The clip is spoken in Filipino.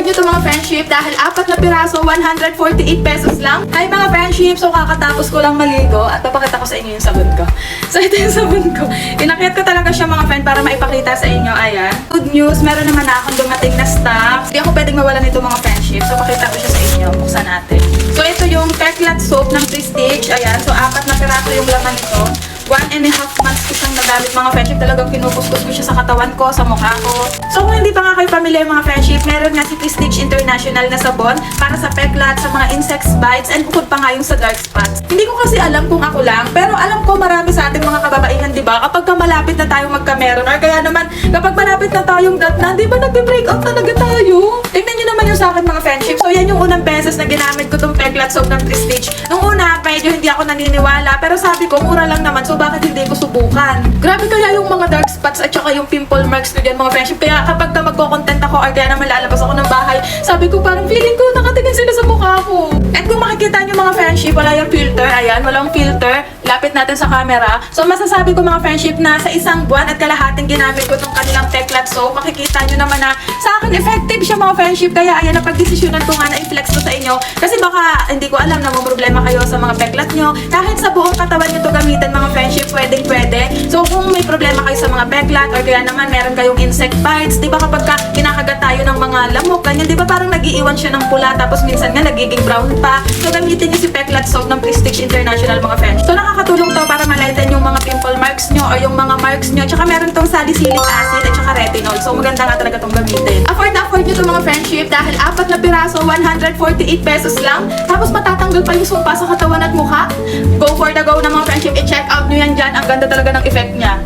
afford nyo to mga friendship dahil apat na piraso, 148 pesos lang. Hi mga friendship! So kakatapos ko lang maligo at papakita ko sa inyo yung sabon ko. So ito yung sabon ko. Inakit ko talaga siya mga friend para maipakita sa inyo. Ayan. Good news, meron naman na akong dumating na stock. Hindi ako pwedeng mawala nito mga friendship. So pakita ko siya sa inyo. Buksan natin. So ito yung Peklat soap ng Prestige. Ayan. So apat na piraso yung laman nito. One and a half months ko siyang nagamit mga friendship. Talagang kinukuskus ko siya sa katawan ko, sa mukha ko. So kung hindi pa nga kayo familiar mga friendship, meron nga si Prestige International na sabon para sa peklat, sa mga insects bites, and bukod pa nga yung sa dark spots. Hindi ko kasi alam kung ako lang, pero alam ko marami sa ating mga kababaihan, di ba? Kapag ka malapit na tayo magkameron, or kaya naman, kapag malapit na tayong datnan, di ba nagbe-break sa akin mga friendship. So yan yung unang beses na ginamit ko tong peklat soap ng Prestige. Nung una, medyo hindi ako naniniwala, pero sabi ko, mura lang naman, so bakit hindi ko subukan? Grabe kaya yung mga dark spots at saka yung pimple marks ko dyan mga friendship. Kaya kapag ka magko-content ako or kaya naman lalabas ako ng bahay, sabi ko parang feeling ko nakatingin sila sa mukha ko. At kung makikita nyo mga friendship, wala yung filter, ayan, walang filter. Lapit natin sa camera. So masasabi ko mga friendship na sa isang buwan at kalahating ginamit ko tong kanilang Teclat soap, makikita nyo naman na sa akin effective siya mga friendship. Kaya ayan, napag-desisyonan ko nga na i-flex ko sa inyo. Kasi baka hindi ko alam na may problema kayo sa mga peklat nyo. Kahit sa buong katawan nyo to gamitin mga friendship, pwedeng pwede. So kung may problema kayo sa mga peklat or kaya naman meron kayong insect bites, di ba kapag ka kinakagat tayo ng mga lamok, ganyan, di ba parang nagiiwan siya ng pula tapos minsan nga nagiging brown pa. So gamitin nyo si Peklat Soap ng Prestige International mga friends. So nakakatulong to para malighten yung mga pimple marks nyo or yung mga marks nyo. Tsaka meron tong salicylic acid at tsaka retinol. So maganda nga talaga tong gamitin. Afford na afford nyo to mga friendship dahil apat na piraso, 148 pesos lang. Tapos matatanggal pa yung sumpa sa katawan at mukha. Go for the go na mga friendship. I-check out nyo yan dyan. Ang ganda talaga ng effect niya.